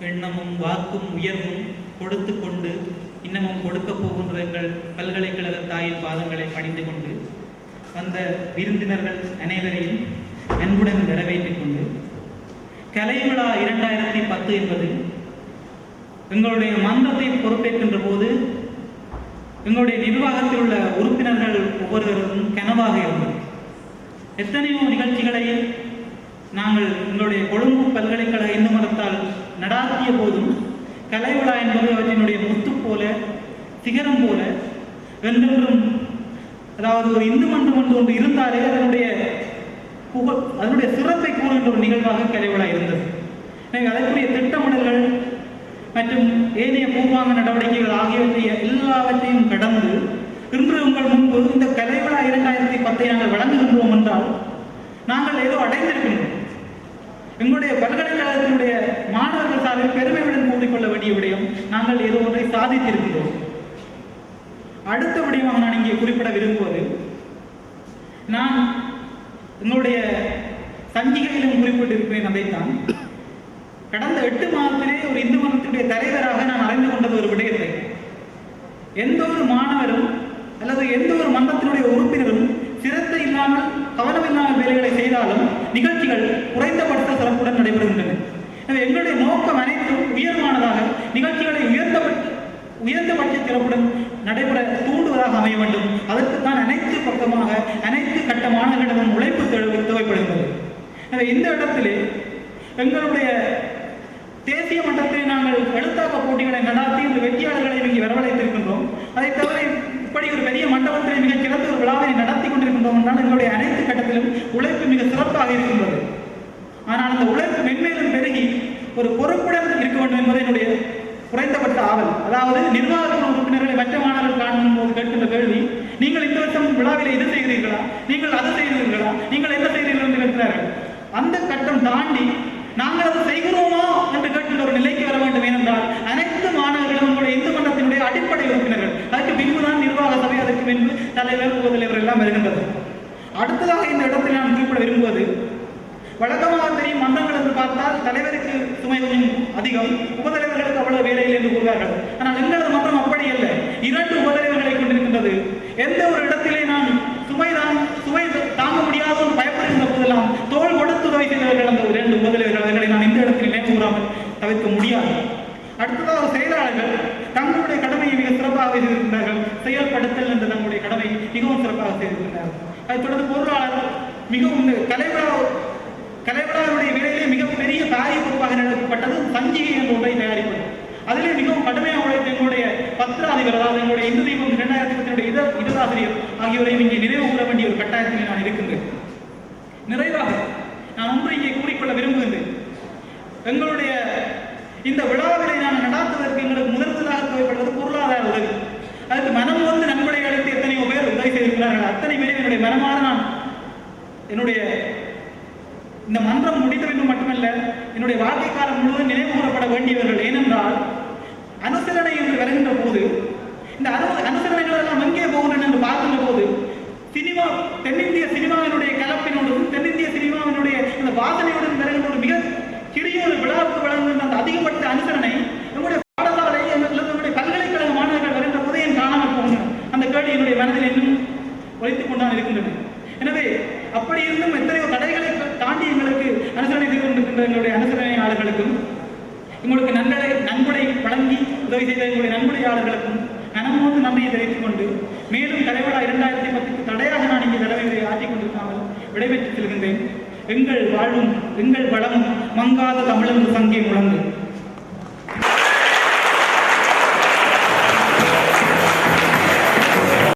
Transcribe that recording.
எண்ணமும் வாக்கும் உயர்வும் கொடுத்து கொண்டு இன்னமும் கொடுக்க போகின்ற எங்கள் பல்கலைக்கழக தாயின் பாதங்களை பணிந்து கொண்டு வந்த விருந்தினர்கள் அனைவரையும் அன்புடன் வரவேற்றுக் கொண்டு கலை விழா இரண்டாயிரத்தி பத்து என்பது எங்களுடைய மன்றத்தை பொறுப்பேற்கின்ற போது எங்களுடைய நிர்வாகத்தில் உள்ள உறுப்பினர்கள் ஒவ்வொருவரும் கனவாக இருந்தது எத்தனையோ நிகழ்ச்சிகளை நாங்கள் எங்களுடைய கொழும்பு பல்கலைக்கழக இந்து மதத்தால் நடாத்திய போதும் கலை விழா என்பது அவற்றினுடைய முத்து போல சிகரம் போல என்றென்றும் அதாவது ஒரு இந்து மன்றம் ஒன்று ஒன்று இருந்தாலே அதனுடைய புகழ் அதனுடைய சிறப்பை கூறுகின்ற ஒரு நிகழ்வாக கலை விழா இருந்தது. எனவே அதற்குரிய திட்டமிடல்கள் மற்றும் ஏனைய பூர்வாங்க நடவடிக்கைகள் ஆகியவற்றை எல்லாவற்றையும் கடந்து இன்று உங்கள் முன்பு இந்த கலை விழா இரண்டாயிரத்தி பத்தை நாங்கள் வழங்குகின்றோம் என்றால் நாங்கள் ஏதோ அடைந்திருக்கின்றோம். எங்களுடைய பல்கலை நாங்கள் ஏதோ ஒன்றை சாதித்திருக்கிறோம். அடுத்த விடயமாக நான் இங்கே குறிப்பிட விரும்புவது நான் எங்களுடைய சஞ்சிகையிலும் குறிப்பிட்டிருக்கிறேன் அதைத்தான். கடந்த எட்டு மாதத்திலே ஒரு இந்து மதத்தினுடைய தலைவராக நான் அறிந்து கொண்டது ஒரு விடயத்தை. எந்த ஒரு மாணவரும் அல்லது எந்த ஒரு மன்றத்தினுடைய உறுப்பினரும் சிரத்தை இல்லாமல் கவனம் இல்லாமல் வேலைகளை செய்தாலும் நிகழ்ச்சிகள் குறைந்தபடுத்த சிறப்புடன் நடைபெறுகின்றன. எங்களுடைய நோக்கம் அனைத்தும் உயர்வானதாக உயர்ந்தபட்ச நடைபெற தூண்டுவதாக அமைய வேண்டும். அதற்குத்தான் அனைத்து பக்கமாக அனைத்து கட்ட மாணவர்களிடமும் உழைப்பு தேவைப்படுகிறது எனவே இந்த இடத்திலே எங்களுடைய தேசிய மட்டத்தில் நாங்கள் எழுத்தாக்க போட்டிகளை நடாத்தி இந்த வெற்றியாளர்களை இங்கே வரவழைத்திருக்கின்றோம். அதை தவிர இப்படி ஒரு பெரிய மண்டபத்தில் மிக சிறந்த ஒரு விழாவை நடத்தி கொண்டிருக்கின்றோம் என்றால் எங்களுடைய அனைத்து கட்டத்திலும் உழைப்பு மிக சிறப்பாக இருக்கின்றது. ஆனால் அந்த உழைப்பு மென்மேலும் பெருகி ஒரு பொறுப்புடன் இருக்க வேண்டும் என்பது என்னுடைய குறைந்தபட்ச ஆவல் அதாவது நிர்வாகக்குழு உறுப்பினர்களை மற்ற மாணவர்கள் காணும் போது கேட்கின்ற கேள்வி நீங்கள் இந்த வருஷம் விழாவில் இது செய்கிறீர்களா நீங்கள் அது செய்கிறீர்களா நீங்கள் என்ன செய்கிறீர்கள் என்று கேட்கிறார்கள். அந்த கட்டம் தாண்டி நாங்கள் அதை செய்கிறோமா என்று கேட்கின்ற ஒரு நிலைக்கு வர வேண்டும் ஏனென்றால் அனைத்து மாணவர்களும் உங்களுடைய இந்து மன்றத்தினுடைய அடிப்படை உறுப்பினர்கள். அதற்கு பின்புதான் நிர்வாக சபை அதற்கு பின்பு தலைவர் உபதலைவர் எல்லாம் வருகின்றது. அடுத்ததாக இந்த இடத்தில் நான் குறிப்பிட விரும்புவது வழக்கமாக தெரியும் மன்றங்கள் என்று பார்த்தால் தலைவருக்கு சுமை கொஞ்சம் அதிகம் உபதலைவர்களுக்கு அவ்வளவு வேலையில் என்று கூறுவார்கள். ஆனால் எங்களது மன்றம் அப்படி அல்ல. இரண்டு உபதலைவர்களை கொண்டிருக்கின்றது. எந்த ஒரு இடத்திலே நான் சுமைதான் சுமை தாங்க முடியாத ஒரு பயப்படுகின்ற போதெல்லாம் தோல் கொடுத்து உதவி செய்தவர்கள் அந்த இரண்டு உபதலைவர்கள் அவர்களை நான் இந்த இடத்தில் நினைவு கூறாமல் தவிர்க்க முடியாது. அடுத்ததாக ஒரு செயலாளர்கள் தங்களுடைய கடமையை மிக சிறப்பாக செய்திருக்கின்றார்கள். செயல்படுத்தல் என்ற தங்களுடைய கடமை மிகவும் சிறப்பாக செய்திருக்கின்றார்கள். அதைத் தொடர்ந்து பொருளாளர் மிகவும் கலைவிழா கலைவிழாவுடைய வேலையிலே மிகப்பெரிய காரிய பொறுப்பாக நடத்தப்பட்டது சஞ்சிகை என்ற ஒன்றை தயாரிப்பது அதிலே மிகவும் கடுமையாக உழைத்த எங்களுடைய பத்திராதிபர் அதாவது எங்களுடைய இந்து தெய்வம் இரண்டாயிரத்தி பத்தினுடைய இத இதழாசிரியர் ஆகியோரையும் இங்கே நினைவு கூற வேண்டிய ஒரு கட்டாயத்தில் நான் இருக்கின்றேன். நிறைவாக நான் ஒன்று இங்கே கூறிக்கொள்ள விரும்புகின்றேன் எங்களுடைய இந்த விழாவினை நான் நடாத்துவதற்கு எங்களுக்கு முதல்வதாக தேவைப்படுவது பொருளாதார உதவி. அதுக்கு மனம் வந்து நன்கொடை அளித்து எத்தனையோ பேர் உதவி செய்திருக்கிறார்கள். அத்தனை பேரும் என்னுடைய மனமான நான் என்னுடைய இந்த மன்றம் முடிந்த வேண்டும் மட்டுமல்ல என்னுடைய வாழ்க்கை காலம் முழுவதும் நினைவு கூறப்பட வேண்டியவர்கள். ஏனென்றால் இருந்தும் எத்தனையோ தடைகளை தாண்டி எங்களுக்கு அனுசரணை செய்து கொண்டிருக்கின்ற எங்களுடைய அனுசரணையாளர்களுக்கும் உங்களுக்கு நன்கொடை நன்கொடை வழங்கி உதவி செய்த எங்களுடைய நன்கொடையாளர்களுக்கும் மனமோடு நன்றியை தெரிவித்துக் கொண்டு மேலும் தலைவரா இரண்டாயிரத்தி பத்துக்கு தடையாக நான் இங்கே தலைமையை ஆற்றிக் கொண்டிருக்காமல் விடைபெற்று செல்கின்றேன். எங்கள் வாழும் எங்கள் வளமும் மங்காத தமிழன் சங்கே முழங்கும்